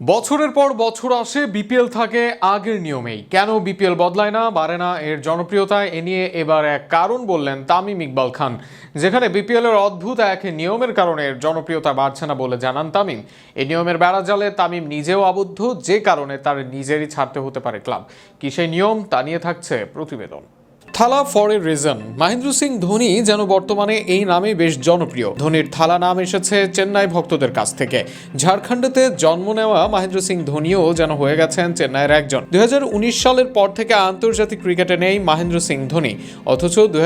বছরের পর বছর আসে, বিপিএল থাকে আগের নিয়মেই। কেন বিপিএল বদলায় না? বাড়ে না এর জনপ্রিয়তায়? এ নিয়ে এবার এক কারণ বললেন তামিম ইকবাল খান, যেখানে বিপিএল এর অদ্ভুত এক নিয়মের কারণে এর জনপ্রিয়তা বাড়ছে না বলে জানান তামিম। এই নিয়মের বেড়াজালে তামিম নিজেও আবদ্ধ, যে কারণে তার নিজেরই ছাড়তে হতে পারে ক্লাব। কি সেই নিয়ম? তা নিয়ে থাকছে প্রতিবেদন। Thala for a reason Mahendra Singh Dhoni যেন বর্তমানে এই নামে বেশ জনপ্রিয়। ধোনির থালা নাম এসেছে চেন্নাই ভক্তদের কাছ থেকে। ঝাড়খণ্ডেতে জন্ম নেওয়া মহেন্দ্র সিং ধোনিও যেন হয়ে গেছেন চেন্নাইয়ের একজন। দুই সালের পর থেকে আন্তর্জাতিক ক্রিকেটে নেই মহেন্দ্র সিং ধোনি। অথচ দুই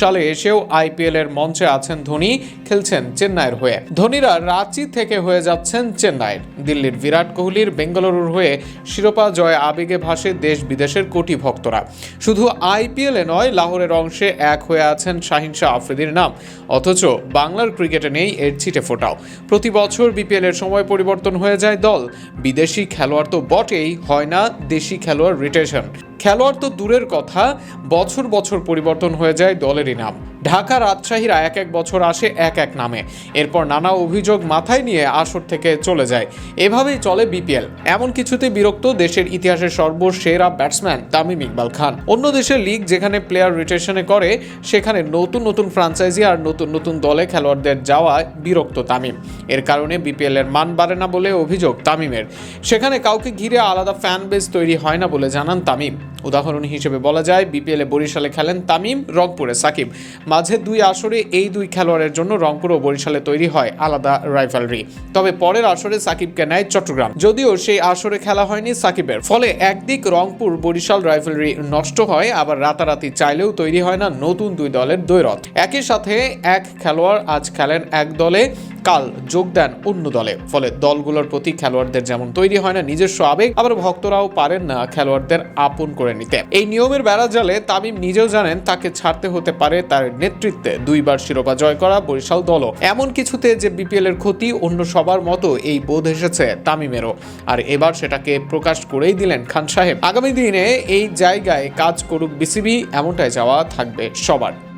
সালে এসেও আইপিএল এর মঞ্চে আছেন ধোনি, খেলছেন চেন্নাইয়ের হয়ে। ধোনিরা রাঁচি থেকে হয়ে যাচ্ছেন চেন্নাইয়ের। দিল্লির বিরাট কোহলির বেঙ্গালুরুর হয়ে শিরোপা জয় আবেগে ভাসে দেশ বিদেশের কোটি ভক্তরা। শুধু আইপিএলে নয়, লাহোরের অংশে এক হয়ে আছেন শাহিন শাহ আফ্রিদির নাম। অথচ বাংলার ক্রিকেটে নেই এর ছিটে ফোটাও। প্রতি বছর বিপিএল এর সময় পরিবর্তন হয়ে যায় দল। বিদেশি খেলোয়াড় তো বটেই, হয় না দেশি খেলোয়াড় রিটেশন। খেলোয়াড় তো দূরের কথা, বছর বছর পরিবর্তন হয়ে যায় দলেরই নাম। ঢাকা রাজশাহীরা এক এক বছর আসে এক এক নামে। এরপর নানা অভিযোগ মাথায় নিয়ে আসর থেকে চলে যায়। এভাবেই চলে বিপিএল। এমন কিছুতে বিরক্ত দেশের ইতিহাসের সর্বসেরা ব্যাটসম্যান তামিম ইকবাল খান। অন্য দেশের লিগ যেখানে প্লেয়ার রিটেশনে করে, সেখানে নতুন নতুন ফ্রাঞ্চাইজি আর নতুন নতুন দলে খেলোয়াড়দের যাওয়ায় বিরক্ত তামিম। এর কারণে বিপিএল এর মান বাড়ে না বলে অভিযোগ তামিমের। সেখানে কাউকে ঘিরে আলাদা ফ্যান বেস তৈরি হয় না বলে জানান তামিম। উদাহরণ হিসেবে বলা যায়, বিপিএলে বরিশালে খেলেন তামিম, রংপুরে সাকিব। মাঝে দুই আসরে এই দুই খেলোয়াড়ের জন্য রংপুর ও বরিশালে তৈরি হয় আলাদা রাইভালরি তবে পরের আসরে সাকিবকে নেয় চট্টগ্রাম। যদিও সেই আসরে খেলা হয়নি সাকিবের, ফলে একদিক রংপুর বরিশাল রাইভালরি নষ্ট হয়, আবার রাতারাতি চাইলেও তৈরি হয় না নতুন দুই দলের দ্বৈরথ। একই সাথে এক খেলোয়াড় আজ খেলেন এক দলে কাল যোগ দেন অন্য দলে। ফলে দলগুলোর প্রতি খেলোয়াড়দের যেমন তৈরি হয় না, নিজস্ব আবেগ, আবার ভক্তরাও পারেন না খেলোয়াড়দের আপন করে নিতে। এই নিয়মের বেড়া জালে তামিম নিজেও জানেন তাকে ছাড়তে হতে পারে তার নেতৃত্বে দুইবার শিরোপা জয় করা বরিশাল দলও। এমন কিছুতে যে বিপিএল এর ক্ষতি অন্য সবার মতো এই বোধ এসেছে তামিমেরও। আর এবার সেটাকে প্রকাশ করেই দিলেন খান সাহেব। আগামী দিনে এই জায়গায় কাজ করুক বিসিবি, এমনটাই যাওয়া থাকবে সবার।